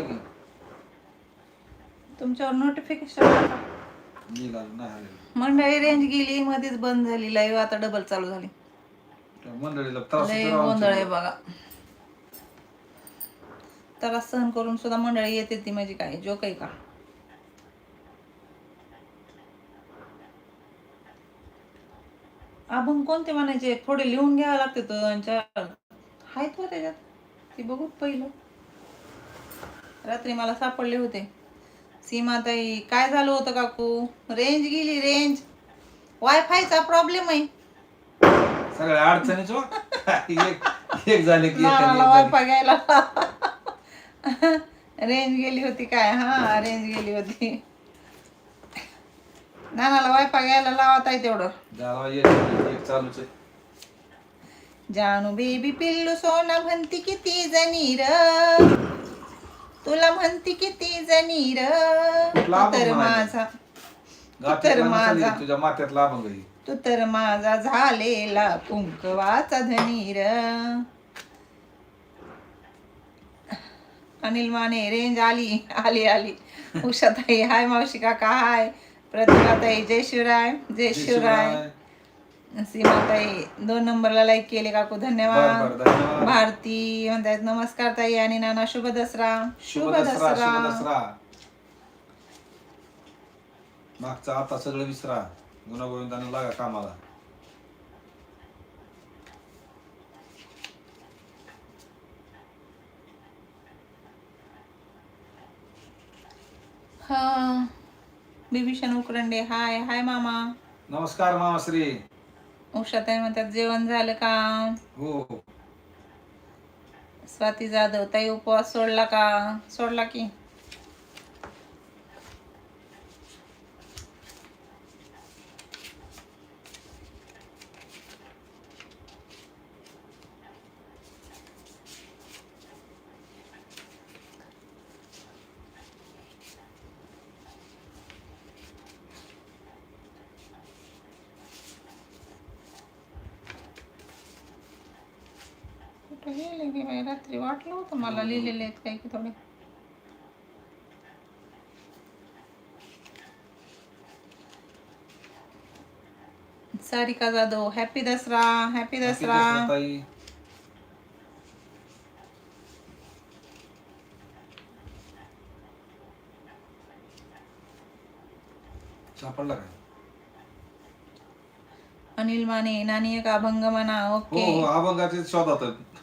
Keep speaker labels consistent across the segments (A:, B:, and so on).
A: की?
B: तुमच्यावर नोटिफिकेशन
A: नाही आलेलं.
B: मंडळी रेंज गेली मध्येच बंद झाली लाईव्ह आता डबल चालू झाली.
A: त्या मंडळीला त्रास
B: लय
A: होतो राव
B: गोंधळ आहे
A: आमच्या.
B: बघा. त्याला सहन करून सुद्धा मंडळी येते ती माझी काय जो काही का अभंग कोणते म्हणायचे थोडे लिहून घ्यावे लागते तो त्यांच्या आहेत हो त्याच्यात. ती बघू पहिलं. रात्री मला सापडले होते. सीमाताई काय झालं होतं काकू? रेंज गेली रेंज. वायफायचा प्रॉब्लेम आहे.
A: सगळ्या अडचणीच हो. एक एक झाले की
B: नानाला. वायफाय घ्यायला. रेंज गेली होती काय? हा रेंज गेली होती. नानाला वायफाय घ्यायला लावत आहे तेवढं.
A: एक एक चालूच आहे.
B: जानू बेबी पिल्लू सोना म्हणती किती जनीर तुला म्हणती किती जनीर.
A: कुठला
B: तू तर
A: अभंग?
B: माझा. तर माझा.
A: तुझ्या माथ्यातला अभंग आहे.
B: तू तर माझा झालेला कुंकवाचा धनीर अनिल माने रेंज आली आली आली. उषाताई हाय मावशी काका हाय. प्रतिभाताई जय शिवराय जय शिवराय. सीमाताई दोन नंबरला लाईक केले काकू धन्यवाद. भारती म्हणतायत नमस्कार ताई आणि नाना शुभ दसरा.
A: शुभ दसरा. शुभ दसरा. मागचा आता सगळं विसरा. गुणागोविंदाने लागा कामाला.
B: हा. बिभीषण उकरंडे हाय हाय मामा.
A: नमस्कार मामाश्री.
B: उषाताई म्हणतात जेवण झालं का?
A: हो.
B: स्वाती जाधव ताई उपवास सोडला का? सोडला की. कुठं गेले की बाई? रात्री वाटलं होतं मला लिहिलेले आहेत काही की थोडे. Sarika Jadhav happy Dasara happy Dasara.
A: सापडला काय
B: अनिल माने नानी एक अभंग म्हणा
A: हो
B: ओके.
A: हो अभंगाचे शोधात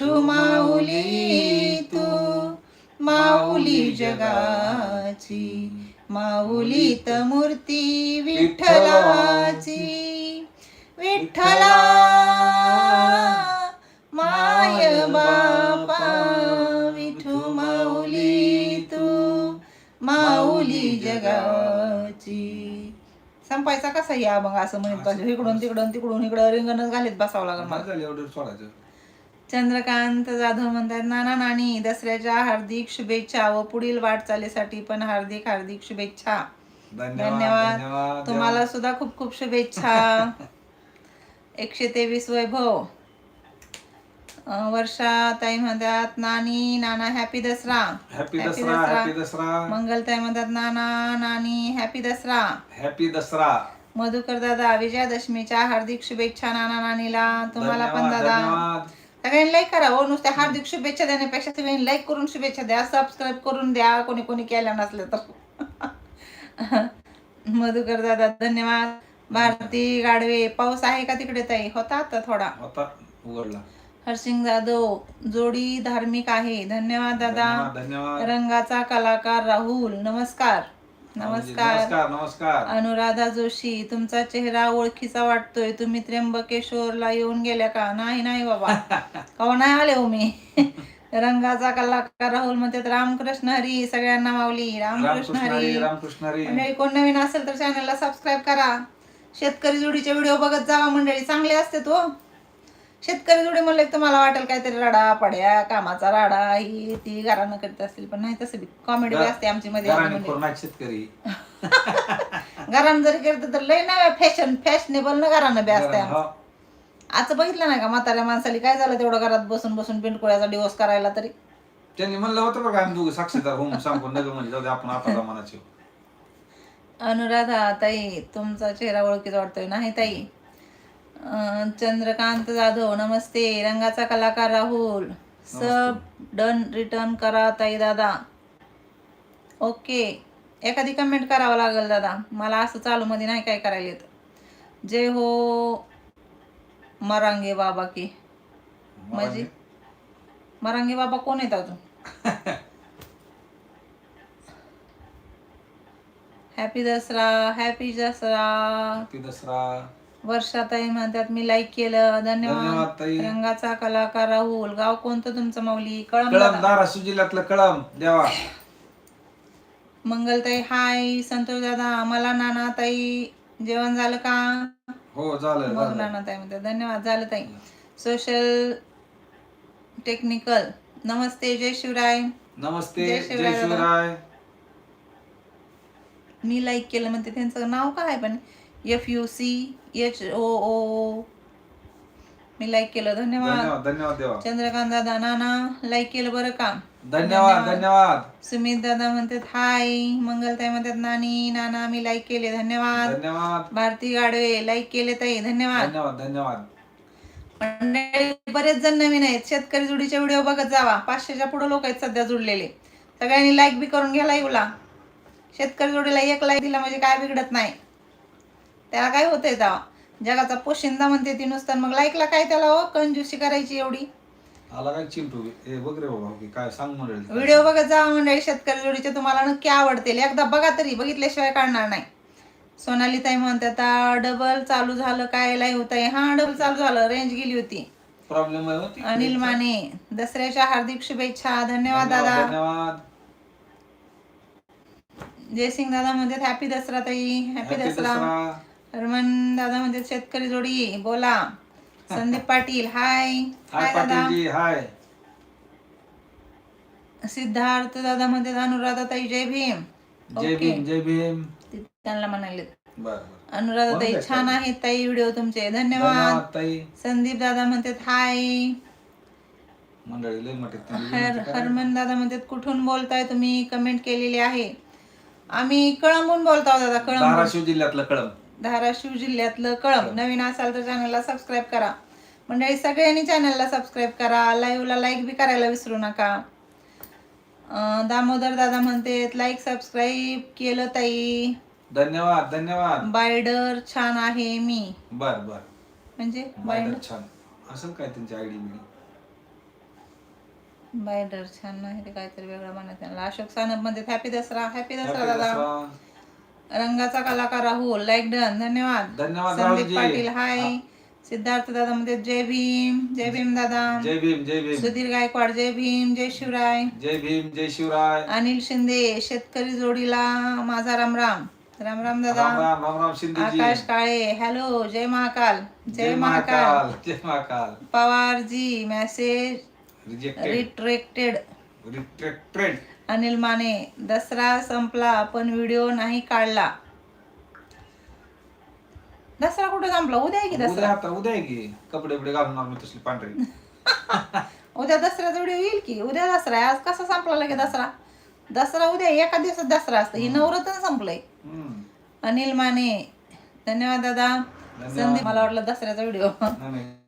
B: विठू माऊली तू माऊली जगाची माऊलीत मूर्ती विठ्ठलाची. विठ्ठला माय बापा विठू माऊली तू माऊली जगाची. संपायचा कसा या मग असं म्हणत पाहिजे इकडून तिकडून तिकडून इकडं रिंगणच घालीत बसावं लागेल मला.
A: झालं एवढं सोडायचं.
B: चंद्रकांत जाधव म्हणतात नाना नानी दसऱ्याच्या हार्दिक शुभेच्छा व पुढील वाटचालीसाठी पण हार्दिक हार्दिक शुभेच्छा.
A: धन्यवाद
B: तुम्हाला सुद्धा खूप खूप शुभेच्छा. एकशे तेवीस वैभव. वर्षा ताई म्हणतात नानी नाना happy Dasara.
A: Happy Dasara
B: Dasara.
A: Happy Dasara.
B: Mangaltai म्हणतात नाना नानी हॅपी दसरा.
A: हॅपी दसरा.
B: मधुकर दादा विजयादशमीच्या हार्दिक शुभेच्छा नाना नानीला. तुम्हाला पण दादा. सगळ्यांनी लाईक करा हो. नुसत्या हार्दिक शुभेच्छा देण्यापेक्षा सगळ्यांनी लाईक करून शुभेच्छा द्या सबस्क्राईब करून द्या. कोणी कोणी केल्या नसल्या तर. मधुकर दादा धन्यवाद. भारती गाडवे पाऊस आहे का तिकडे ताई? होता आता थोडा?
A: होता उघडला.
B: हरसिंग जाधव जोडी धार्मिक आहे. धन्यवाद दादा.
A: धन्यवाद.
B: रंगाचा कलाकार राहुल नमस्कार. नमस्कार.
A: नमस्कार नमस्कार.
B: अनुराधा जोशी तुमचा चेहरा ओळखीचा वाटतोय. तुम्ही त्र्यंबकेश्वरला येऊन गेल्या का? नाही नाही बाबा. कवा नाही आले हो मी? रंगाचा कलाकार राहुल म्हणतात रामकृष्ण हरी सगळ्यांना माऊली. रामकृष्ण
A: रामकृष्ण हरी
B: हरी.
A: रामकृष्ण हरी.
B: मंडळी कोण नवीन असेल तर चॅनलला सबस्क्राईब करा. शेतकरी जोडीचे व्हिडिओ बघत जावा मंडळी. चांगले असते तो शेतकरी जोडी म्हणले की तुम्हाला वाटेल काहीतरी राडा पड्या कामाचा राडा ही ती घरानं करीत असतील पण नाही तसं कॉमेडी असते आमची मध्ये
A: शेतकरी.
B: घरानं जरी करते तर लय नव्या फॅशन फॅशनेबल न घरानं बी असते
A: हो.
B: आज बघितलं नाही का म्हाताऱ्या माणसाली काय झालं तेवढं घरात बसून बसून पिंटकुळ्याचा डिवोर्स करायला तरी?
A: त्यांनी म्हणलं होतं बघा आम्ही दोघं साक्षीदार होऊन सांगून नगर म्हणजे जाऊ दे आपण आता मनाची
B: अनुराधा ताई तुमचा चेहरा ओळखीचा वाटतोय नाही ताई? चंद्रकांत जाधव नमस्ते. रंगाचा कलाकार राहुल. सब डन रिटर्न करा ताई दादा. ओके. एखादी कमेंट करावं लागेल दादा. मला असं चालू मध्ये नाही काय करायला येत. जय हो. मरांगे बाबा की. म्हणजे मरांगे बाबा कोण आहेत अजून? हॅपी दसरा. हॅपी दसरा.
A: ती दसरा.
B: वर्षाताई म्हणतात मी लाईक केलं. धन्यवाद.
A: धन्यवाद ताई.
B: रंगाचा कलाकार राहुल. गाव कोणतं तुमचं माऊली? कळम
A: कळम धाराशिव जिल्ह्यातलं कळम देवा.
B: मंगलताई हाय संतोष दादा. मला नाना ताई जेवण झालं का?
A: हो झालं
B: मग
A: झालं.
B: नाना ताई म्हणतात धन्यवाद झालं ताई. सोशल टेक्निकल नमस्ते जय शिवराय.
A: नमस्ते
B: जय
A: जय
B: शिवराय.
A: शिवराय.
B: मी लाईक केलं म्हणते त्यांचं नाव काय पण? F U C H O O मी लाईक केलं. धन्यवाद.
A: धन्यवाद देवा.
B: चंद्रकांत दादा नाना लाईक केलं बरं का?
A: धन्यवाद धन्यवाद.
B: सुमित दादा म्हणतात हाय मंगलताई म्हणतात नानी नाना मी लाईक केले. धन्यवाद.
A: धन्यवाद.
B: भारती गाडवे लाईक केले ताई. धन्यवाद.
A: धन्यवाद धन्यवाद.
B: मंडळी बरेच जण नवीन आहेत. शेतकरी जोडीचे व्हिडिओ बघत जावा. पाचशेच्या पुढे लोक आहेत सध्या जुडलेले सगळ्यांनी लाईक बी करून घ्या लाईव्हला शेतकरी जोडीला एक लाईक दिला म्हणजे काय बिघडत नाही. त्याला काय होतंय तेव्हा? जगाचा पोशिंदा म्हणते ती नुसतं. मग लाईकला काय त्याला हो कंजूसी करायची एवढी?
A: आला काय चिंटू हे बघ रे बाबा की काय सांग म्हणेल
B: व्हिडिओ बघत जावा मंडळी शेतकरी जोडीचे तुम्हाला नक्की आवडतील. एकदा बघा तरी बघितल्याशिवाय काढणार नाही. सोनाली ताई म्हणतात डबल चालू झालं काय लाईव्ह ताई हा डबल चालू झालं रेंज गेली होती.
A: प्रॉब्लेम होती
B: अनिल माने दसऱ्याच्या हार्दिक शुभेच्छा. धन्यवाद दादा.
A: धन्यवाद.
B: जयसिंग दादा म्हणतात हॅपी दसरा ताई हॅपी
A: Happy
B: दसरा.
A: दसरा.
B: हरमन दादा म्हणतात शेतकरी जोडी बोला. संदीप पाटील हाय.
A: हाय
B: हाय दादा.
A: पाटीलजी हाय.
B: सिद्धार्थ दादा म्हणतात अनुराधा ताई जय भीम.
A: जय
B: ओके.
A: भीम जय भीम.
B: ते त्यांना म्हणाले
A: बर बर.
B: अनुराधा ताई छान आहेत ताई व्हिडिओ तुमचे. धन्यवाद.
A: धन्यवाद ताई.
B: संदीप दादा म्हणतात हाय.
A: मंडळी लय मोठे
B: हर हरमन दादा म्हणतात कुठून बोलताय तुम्ही? कमेंट केलेली आहे. आम्ही कळंबून बोलतो दादा कळंब
A: धाराशिव जिल्ह्यातलं कळम
B: धाराशिव जिल्ह्यातलं कळंब. नवीन असाल तर चॅनलला सबस्क्राईब करा. मंडळी सगळ्यांनी चॅनलला सबस्क्राईब करा. लाईव्हला लाईक बी करायला विसरू नका. दामोदर दादा म्हणतात लाईक सबस्क्राईब केलं ताई.
A: धन्यवाद धन्यवाद.
B: बायडर छान आहे मी.
A: बर बर.
B: म्हणजे बायडर
A: छान. असेल काय त्यांची आयडी बिडी
B: बायडर छान नाही ते काहीतरी वेगळं म्हणत त्यांना. अशोक सानप म्हणतात हॅपी दसरा हॅपी दसरा दादा. रंगाचा कलाकार राहुल लाईक डन धन्यवाद.
A: धन्यवाद
B: संदीप पाटील हाय सिद्धार्थ दादा म्हणते जय भीम जय भीम दादा.
A: जय भीम जय भीम.
B: सुधीर गायकवाड जय भीम जय शिवराय.
A: जय भीम जय शिवराय.
B: अनिल शिंदे शेतकरी जोडीला माझा राम राम. राम दादा.
A: राम राम राम राम शिंदेजी.
B: आकाश काळे हॅलो जय महाकाल. जय महाकाल.
A: महाकाल जय Mahakal.
B: Pawarji message
A: rejected
B: retracted
A: retracted
B: Anil Mane Dasara संपला पण व्हिडिओ नाही काढला. दसरा कुठे संपला? उद्या आहे की
A: उद्या
B: दसरा
A: उद्या आहे की. कपडे बिपडे घालून मी तसली पांढरी.
B: उद्या दसऱ्याचा व्हिडिओ येईल की? उद्या दसरा आहे. आज कसा संपला लगे दसरा? दसरा उद्या एका दिवसात दसरा असतं. ही नवरत्न संपलंय.
A: हम्म.
B: अनिल माने धन्यवाद दादा.
A: धन्यवाद.
B: संदीप मला वाटलं दसऱ्याचा व्हिडिओ
A: नाही, नाही.